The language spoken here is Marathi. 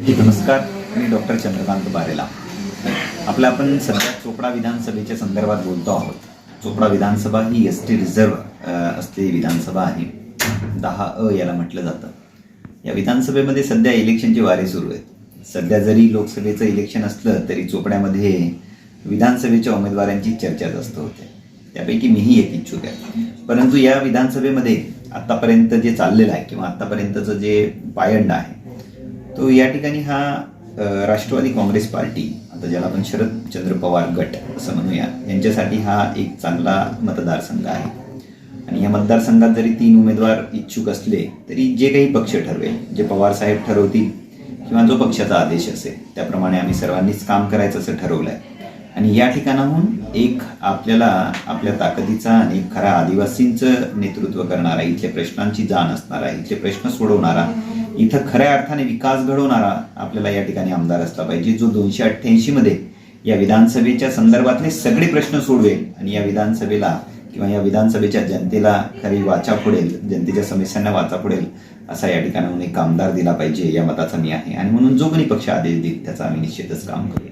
नमस्कार. मी डॉक्टर चंद्रकांत बारेला. आपलं आपण सध्या चोपडा विधानसभेच्या संदर्भात बोलतो आहोत. चोपडा विधानसभा ही एस टी रिझर्व्ह असलेली विधानसभा आहे. दहा अ याला म्हटलं जातं. या विधानसभेमध्ये सध्या इलेक्शनची वारे सुरू आहेत सध्या जरी लोकसभेचं इलेक्शन असलं तरी चोपड्यामध्ये विधानसभेच्या उमेदवारांची चर्चा जास्त होते. त्यापैकी मीही एक इच्छुक आहे. परंतु या विधानसभेमध्ये आत्तापर्यंत जे चाललेलं आहे किंवा आत्तापर्यंतचं जे पायंड आहे तो या ठिकाणी हा राष्ट्रवादी काँग्रेस पार्टी आता ज्याला आपण शरदचंद्र पवार गट असं म्हणूया यांच्यासाठी हा एक चांगला मतदारसंघ आहे. आणि या मतदारसंघात जरी तीन उमेदवार इच्छुक असले तरी जे काही पक्ष ठरवेल जे पवार साहेब ठरवतील किंवा जो पक्षाचा आदेश असेल त्याप्रमाणे आम्ही सर्वांनीच काम करायचं असं ठरवलं आहे आणि या ठिकाणाहून एक आपल्याला आपल्या ताकदीचा आणि एक खरा आदिवासींचं नेतृत्व करणारा इथल्या प्रश्नांची जाण असणारा इथले प्रश्न सोडवणारा इथं खऱ्या अर्थाने विकास घडवणारा आपल्याला या ठिकाणी आमदार असला पाहिजे जो दोनशे अठ्ठ्याऐंशी मध्ये या विधानसभेच्या संदर्भातले सगळे प्रश्न सोडवेल आणि या विधानसभेला किंवा या विधानसभेच्या जनतेला खरी वाचा फोडेल जनतेच्या समस्यांना वाचा फोडेल असा या ठिकाणाहून एक आमदार दिला पाहिजे या मताचा मी आहे. आणि म्हणून जो कोणी पक्ष आदेश देईल त्याचा आम्ही निश्चितच काम करू.